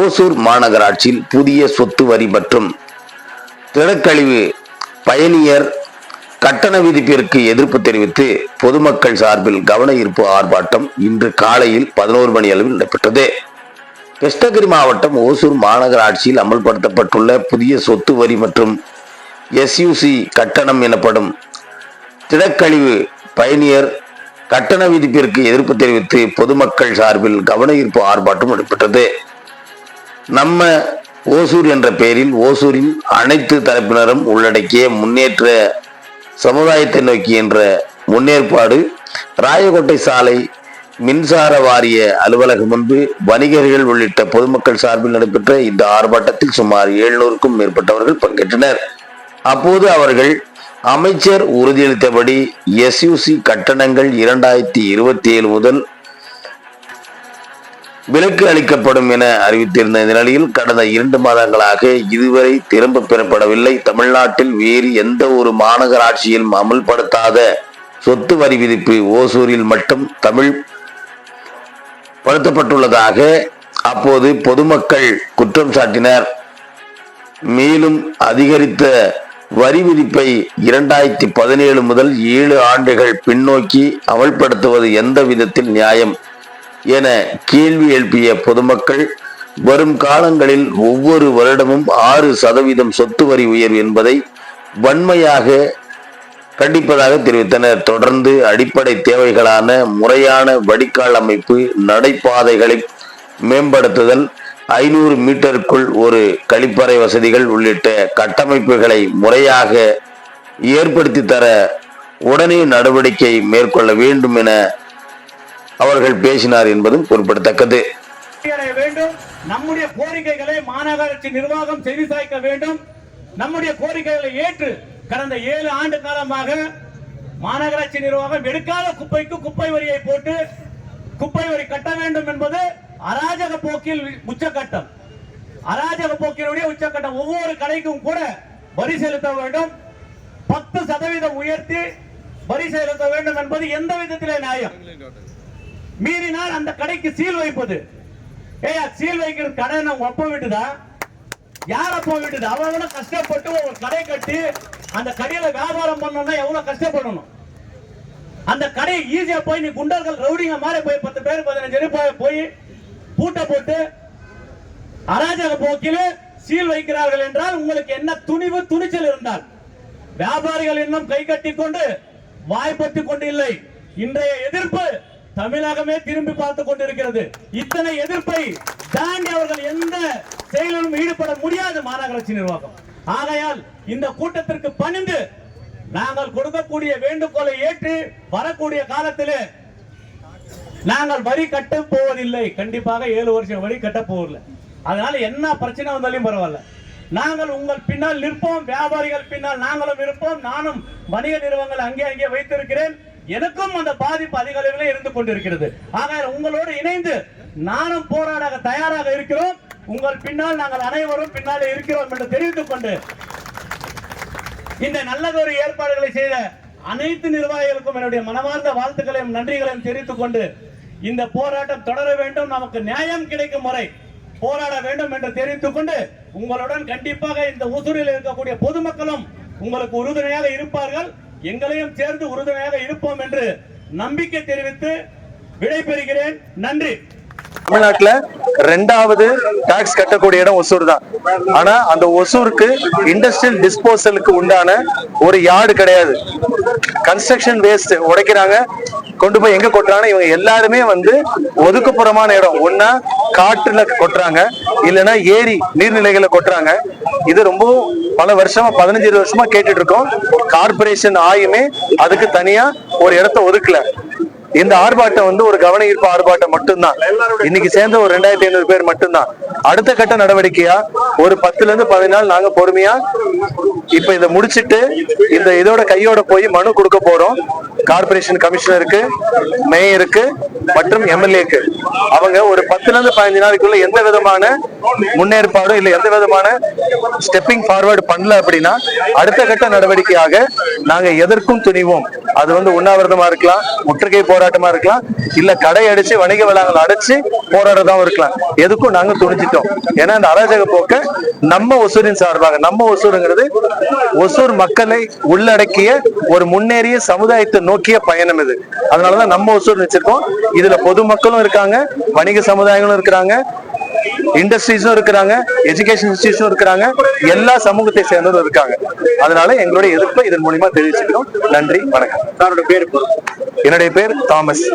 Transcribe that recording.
ஓசூர் மாநகராட்சியில் புதிய சொத்து வரி மற்றும் திடக்கழிவு பயணியர் கட்டண விதிப்பிற்கு எதிர்ப்பு தெரிவித்து பொதுமக்கள் சார்பில் கவன ஈர்ப்பு ஆர்ப்பாட்டம் இன்று காலையில் பதினோரு மணி அளவில் நடைபெற்றது. கிருஷ்ணகிரி மாவட்டம் ஓசூர் மாநகராட்சியில் அமல்படுத்தப்பட்டுள்ள புதிய சொத்து வரி மற்றும் எஸ்யூசி கட்டணம் எனப்படும் திடக்கழிவு பயணியர் கட்டண விதிப்பிற்கு எதிர்ப்பு தெரிவித்து பொதுமக்கள் சார்பில் கவன ஈர்ப்பு ஆர்ப்பாட்டம் நடைபெற்றது. நம்ம ஓசூர் என்ற பெயரில் ஓசூரின் அனைத்து தரப்பினரும் உள்ளடக்கிய முன்னேற்ற சமுதாயத்தை நோக்கி என்ற முன்னேற்பாடு ராயக்கோட்டை சாலை மின்சார வாரிய அலுவலகம் முன்பு வணிகர்கள் உள்ளிட்ட பொதுமக்கள் சார்பில் நடைபெற்ற இந்த ஆர்ப்பாட்டத்தில் சுமார் எழுநூறுக்கும் மேற்பட்டவர்கள் பங்கேற்றனர். அப்போது அவர்கள் அமைச்சர் உறுதியளித்தபடி எஸ்யூசி கட்டணங்கள் இரண்டாயிரத்தி இருபத்தி ஏழு முதல் விலக்கு அளிக்கப்படும் என அறிவித்திருந்த நிலையில் கடந்த இரண்டு மாதங்களாக இதுவரை திரும்ப பெறப்படவில்லை. தமிழ்நாட்டில் வேறு எந்த ஒரு மாநகராட்சியிலும் அமல்படுத்தாத சொத்து வரி விதிப்பு ஓசூரில் மட்டும் தமிழ் படுத்தப்பட்டுள்ளதாக அப்போது பொதுமக்கள் குற்றம் சாட்டினர். மேலும் அதிகரித்த வரி விதிப்பை இரண்டாயிரத்தி பதினேழு முதல் ஏழு ஆண்டுகள் பின்னோக்கி அமல்படுத்துவது எந்த விதத்தில் நியாயம்? என கேள்வி எழுப்பிய பொதுமக்கள் வரும் காலங்களில் ஒவ்வொரு வருடமும் ஆறு சதவீதம் சொத்து வரி உயர்வு என்பதை வன்மையாக கண்டிப்பதாக தெரிவித்தனர். தொடர்ந்து அடிப்படை தேவைகளான முறையான வடிகால் அமைப்பு நடைபாதைகளை மேம்படுத்துதல் ஐநூறு மீட்டருக்குள் ஒரு கழிப்பறை வசதிகள் உள்ளிட்ட கட்டமைப்புகளை முறையாக ஏற்படுத்தி தர உடனே நடவடிக்கை மேற்கொள்ள வேண்டும் என அவர்கள் பேசினார் என்பதும் குறிப்பிடத்தக்கது அடைய வேண்டும். நம்முடைய கோரிக்கைகளை மாநகராட்சி நிர்வாகம் செவி சாய்க்க வேண்டும். நம்முடைய கோரிக்கைகளை ஏற்று கடந்த ஏழு ஆண்டு காலமாக மாநகராட்சி நிர்வாகம் எடுக்காத குப்பைக்கு குப்பை வரியை போட்டு குப்பை வரி கட்ட வேண்டும் என்பது அராஜக போக்கில் உச்சக்கட்டம். அராஜக போக்கினுடைய உச்சக்கட்டம். ஒவ்வொரு கடைக்கும் கூட வரி செலுத்த வேண்டும். பத்து சதவீதம் உயர்த்தி வரி செலுத்த வேண்டும் என்பது எந்த விதத்திலே நியாயம்? மீறினால் அந்த கடைக்கு சீல் வைப்பது. ஏய் சீல் வைக்கிற கடை நம்ம ஒப்ப விட்டுதா? யார அப்ப விட்டுது? அவ்வளவு கஷ்டப்பட்டு ஒரு கடை கட்டி அந்த கடையில வியாபாரம் பண்ணணும்னா எவ்வளவு கஷ்டப்படணும்? அந்த கடையை ஈஸியா போய் நீ குண்டர்கள் ரவுடிங்க மாதிரி போய் பத்து பேர் பதினஞ்சு பேர் போய் போய் பூட்டை போட்டு அராஜக போக்கில் சீல் வைக்கிறார்கள் என்றால் உங்களுக்கு என்ன துணிவு துணிச்சல் இருந்தால். வியாபாரிகள் இன்னும் கை கட்டி கொண்டு வாய்ப்பற்றி கொண்டு இல்லை. இன்றைய எதிர்ப்பு தமிழகமே திரும்பி பார்த்து கொண்டிருக்கிறது. இத்தனை எதிர்ப்பை தாண்டி அவர்கள் எந்த செயலிலும் ஈடுபட முடியாது மாநகராட்சி நிர்வாகம். ஆகையால் இந்த கூட்டத்திற்கு பணிந்து நாங்கள் கொடுக்கக்கூடிய வேண்டுகோளை ஏற்று வரக்கூடிய காலத்திலே நாங்கள் வரி கட்ட போவதில்லை. கண்டிப்பாக ஏழு வருஷம் வரி கட்ட போவதில்லை. அதனால என்ன பிரச்சனை வந்தாலும் பரவாயில்ல. நாங்கள் உங்கள் பின்னால் நிற்போம். வியாபாரிகள் பின்னால் நாங்களும் இருப்போம். நானும் வணிக நிறுவனங்கள் அங்கே அங்கே வைத்திருக்கிறேன். எனக்கும் அந்த பாதிப்பு அதிக அளவில் இருந்து கொண்டிருக்கிறது. ஆக உங்களோடு இணைந்து நானும் போராட தயாராக இருக்கிறோம். உங்கள் பின்னால் நாங்கள் அனைவரும் பின்னாலே இருக்கிறோம் என்று தெரிவித்துக் கொண்டு இந்த நல்லதொரு ஏற்பாடுகளை செய்த அனைத்து நிர்வாகிகளுக்கும் என்னுடைய மனமார்ந்த வாழ்த்துக்களையும் நன்றிகளையும் தெரிவித்துக் கொண்டு இந்த போராட்டம் தொடர வேண்டும். நமக்கு நியாயம் கிடைக்கும் முறை போராட வேண்டும் என்று தெரிவித்துக் கொண்டு உங்களுடன் கண்டிப்பாக இந்த ஊசூரில் இருக்கக்கூடிய பொதுமக்களும் உங்களுக்கு உறுதுணையாக இருப்பார்கள். எங்களையும் சேர்ந்து உறுதுணையாக இருப்போம் என்று நம்பிக்கை தெரிவித்து விடைபெறுகிறேன். நன்றி. தமிழ்நாட்டுல ரெண்டாவது டாக்ஸ் கட்டக்கூடிய இடம் ஒசூர் தான். ஆனா அந்த ஒசூருக்கு இண்டஸ்ட்ரியல் டிஸ்போசலுக்கு உண்டான ஒரு யார்டு கிடையாது. கன்ஸ்ட்ரக்ஷன் வேஸ்ட் உடைக்கிறாங்க. கொண்டு போய் எங்க கொட்டுறாங்க இவங்க எல்லாருமே வந்து ஒதுக்குப்புறமான இடம். ஒன்னா காட்டுல கொட்டுறாங்க. இல்லைன்னா ஏரி நீர்நிலைகளை கொட்டுறாங்க. இது ரொம்பவும் பல வருஷமா பதினஞ்சு இருபது வருஷமா கேட்டுட்டு இருக்கோம் கார்பரேஷன் ஆயுமே அதுக்கு தனியா ஒரு இடத்த ஒதுக்கல. இந்த ஆர்ப்பாட்டம் வந்து ஒரு கவன ஈர்ப்பு ஆர்ப்பாட்டம் மட்டும்தான். இன்னைக்கு சேர்ந்த ஒரு ரெண்டாயிரத்தி ஐநூறு பேர் மட்டும்தான். அடுத்த கட்ட நடவடிக்கையா? ஒரு பத்துல இருந்து பதினாலு நாள் நாங்க பொறுமையா இப்ப இதை முடிச்சிட்டு இந்த இதோட கையோட போய் மனு கொடுக்க போறோம். கார்பரேஷன் கமிஷனருக்கு மேயருக்கு மற்றும் எம்எல்ஏக்கு அவங்க ஒரு பத்துல இருந்து பதினஞ்சு நாளைக்குள்ள எந்த விதமான முன்னேற்பாடும் இல்ல எந்த விதமான ஸ்டெப்பிங் ஃபார்வர்டு பண்ணல அப்படின்னா அடுத்த கட்ட நடவடிக்கையாக நாங்க எதற்கும் துணிவோம். அது வந்து உண்ணாவிரதமா இருக்கலாம் முற்றுகை போராட்டமா இருக்கலாம் இல்ல கடை அடிச்சு வணிக வளாகங்கள் அடைச்சு போராடுறதாவும் இருக்கலாம். எதுக்கும் நாங்க துணிச்சிட்டோம் ஏன்னா இந்த அராஜக போக்க நம்ம ஒசூரின் சார்பாக நம்ம ஒசூருங்கிறது ஒசூர் மக்களை உள்ளடக்கிய ஒரு முன்னேறிய சமுதாயத்தை நோக்கிய பயணம் இது. அதனாலதான் நம்ம ஒசூர் வச்சிருக்கோம் இதுல பொதுமக்களும் இருக்காங்க வணிக சமுதாயங்களும் இருக்கிறாங்க. இண்டஸ்ட்ரீஸும் இருக்கிறாங்க எஜுகேஷன் இன்ஸ்டியூஷனும் இருக்கிறாங்க எல்லா சமூகத்தை சேர்ந்தவரும் இருக்காங்க. அதனால எங்களுடைய எதிர்ப்பை இதன் மூலியமா தெரிவிச்சுக்கிறோம். நன்றி வணக்கம். என்னுடைய பேர் தாமஸ்.